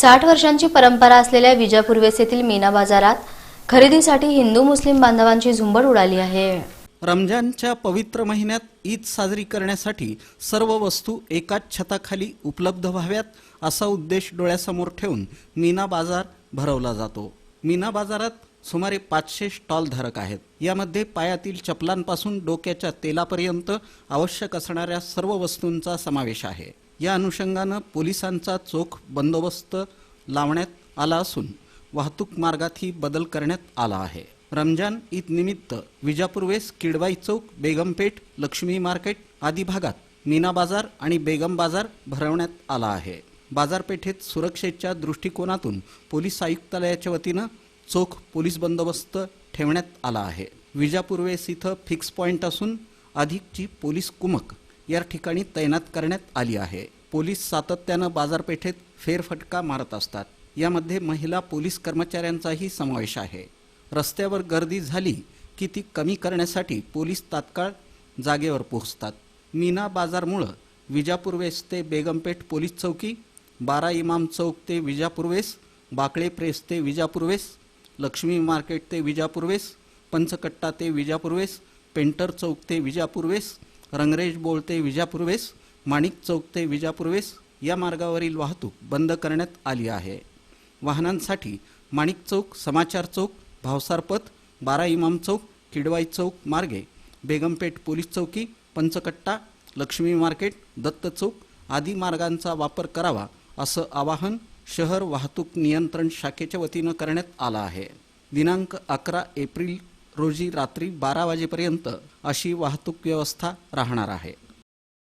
साठ वर्षांची परंपरा असलेल्या विजापूर्वेस येथील मीना बाजारात खरेदीसाठी हिंदू मुस्लिम बांधवांची झुंबड उडाली आहे. रमजानच्या पवित्र महिन्यात ईद साजरी करण्यासाठी सर्व वस्तू एकाच छताखाली उपलब्ध व्हाव्यात असा उद्देश डोळ्यासमोर ठेवून मीना बाजार भरवला जातो. मीना बाजारात सुमारे पाचशे स्टॉल धारक आहेत. यामध्ये पायातील चपलांपासून डोक्याच्या तेलापर्यंत आवश्यक असणाऱ्या सर्व वस्तूंचा समावेश आहे. या अनुषंगानं पोलिसांचा चोख बंदोबस्त लावण्यात आला असून वाहतूक मार्गातही बदल करण्यात आला आहे. रमजान ईद निमित्त विजापूर्वेस किडवाई चौक बेगमपेठ लक्ष्मी मार्केट आदी भागात मीना बाजार आणि बेगम बाजार भरवण्यात आला आहे. बाजारपेठेत सुरक्षेच्या दृष्टिकोनातून पोलीस आयुक्तालयाच्या वतीनं चोख पोलीस बंदोबस्त ठेवण्यात आला आहे. विजापूर्वेस इथं फिक्स पॉईंट असून अधिकची पोलीस कुमक या ठिकाणी तैनात करण्यात आली आहे. पोलीस सातत्यानं बाजारपेठेत फेरफटका मारत असतात. यामध्ये महिला पोलीस कर्मचाऱ्यांचाही समावेश आहे. रस्त्यावर गर्दी झाली की ती कमी करण्यासाठी पोलीस तात्काळ जागेवर पोहोचतात. मीना बाजारमुळं विजापूर्वेस ते बेगमपेठ पोलीस चौकी बारा इमाम चौक ते विजापूर्वेस बाकळे प्रेस ते विजापूर्वेस लक्ष्मी मार्केट ते विजापूर्वेस पंचकट्टा ते विजापूर्वेस पेंटर चौक ते विजापूर्वेस रंगरेज बोळ ते विजापूर्वेस माणिक चौक ते विजापूर्वेस या मार्गावरील वाहतूक बंद करण्यात आली आहे. वाहनांसाठी माणिक चौक समाचार चौक भावसारपथ बारा इमाम चौक किडवाई चौक मार्गे बेगमपेठ पोलीस चौकी पंचकट्टा लक्ष्मी मार्केट दत्त चौक आदी मार्गांचा वापर करावा असं आवाहन शहर वाहतूक नियंत्रण शाखेच्या वतीनं करण्यात आलं आहे. दिनांक अकरा एप्रिल रोजी रात्री बारा वाजेपर्यंत अशी वाहतूक व्यवस्था राहणार आहे.